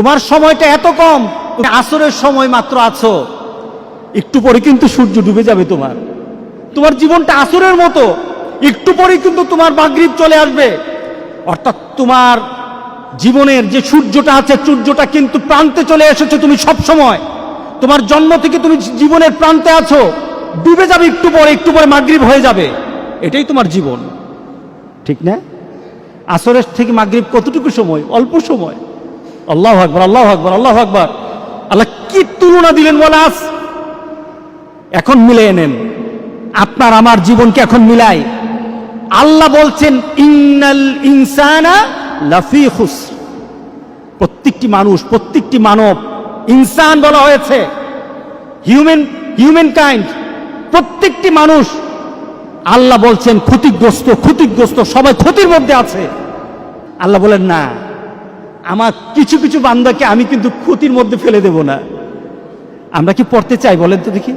তোমার সময়টা এত কম আসরের সময় মাত্র আছো। একটু পরে কিন্তু সূর্য ডুবে যাবে তোমার। তোমার জীবনটা আসরের মতো, একটু পরে কিন্তু তোমার মাগরিব চলে আসবে। অর্থাৎ তোমার জীবনের যে সূর্যটা আছে, সূর্যটা কিন্তু প্রান্তে চলে এসেছে তুমি সব সময়। তোমার জন্ম থেকে তুমি জীবনের প্রান্তে আছো, ডুবে যাবে একটু পরে একটু পরে মাগরিব হয়ে যাবে। এটাই তোমার জীবন। ঠিক না? আসরের থেকে মাগরিব কতটুকু সময়? অল্প সময়। আল্লাহ আকবর আল্লাহ আকবর আল্লাহ আকবর। আল্লাহ কি তুলনা দিলেন বলাস এখন মিলে নেন। আপনার আমার জীবনকে এখন মিলাই। আল্লাহ বলছেন, ইন্নাল ইনসানা লাফি খুসর প্রত্যেকটি মানুষ, প্রত্যেকটি মানব ইনসান বলা হয়েছে। হিউম্যান হিউম্যান কাইন্ড প্রত্যেকটি মানুষ। আল্লাহ বলছেন, ক্ষতিগ্রস্ত ক্ষতিগ্রস্ত, সবাই ক্ষতির মধ্যে আছে। আল্লাহ বলেন, না। আমার কিছু কিছু বান্দাকে আমি কিন্তু ক্ষতির মধ্যে ফেলে দেব না। আমরা কি পড়তে চাই বলেন তো দেখি।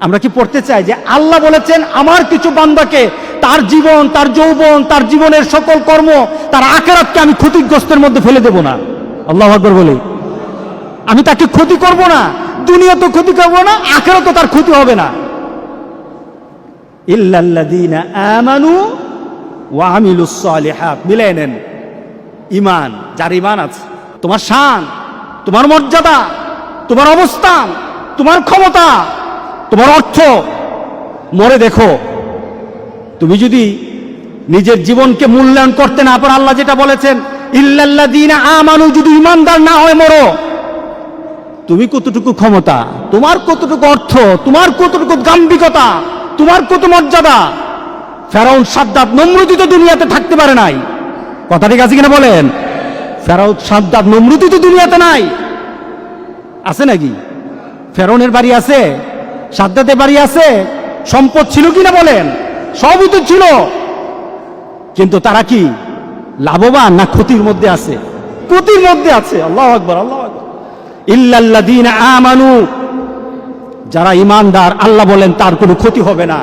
আমরা কি পড়তে চাই যে আল্লাহ বলেছেন, আমার কিছু বান্দাকে তার জীবন, তার যৌবন, তার জীবনের সকল কর্ম, তার আখেরাতকে আমি ক্ষতিগ্রস্তের মধ্যে ফেলে দেব না। আল্লাহ আকবর বলি। আমি তাকে ক্ষতি করব না, দুনিয়া তো ক্ষতি করব না আখেরা তো তার ক্ষতি হবে না। ইল্লাল্লাযীনা আমানু ওয়া আমিলুস সালিহাত। মিলাই নেন। ইমান, যার ইমান আছে। তোমার শান, তোমার মর্যাদা, তোমার অবস্থান, তোমার ক্ষমতা, তোমার অর্থ। মরে দেখো, তুমি যদি নিজের জীবনকে মূল্যায়ন করতে না পারো, আল্লাহ যেটা বলেছেন, ইল্লাল্লাযীনা আমানু যদি ইমানদার না হয় মরো, তুমি কতটুকু ক্ষমতা, তোমার কতটুকু অর্থ, তোমার কতটুকু গাম্ভিকতা তোমার কত মর্যাদা? ফেরাউন সাদ্দাত নমরুদি তো দুনিয়াতে থাকতে পারে নাই। কথা ঠিক আছে কিনা বলেন? ফেরাউন সাদ্দাত নমরুদি তো দুনিয়াতে নাই। আছে নাকি? ফেরনের বাড়ি আছে সাদ্দাতের বাড়ি আছে, সম্পদ ছিল কিনা বলেন? সবই তো ছিল। কিন্তু তারা কি লাভবান না ক্ষতির মধ্যে আছে? ক্ষতির মধ্যে আছে, আল্লাহ আকবর আল্লাহ আকবর। ইল্লাল্লাযীনা আমানু, যারা ইমানদার আল্লাহ বলেন তার কোনো ক্ষতি হবে না।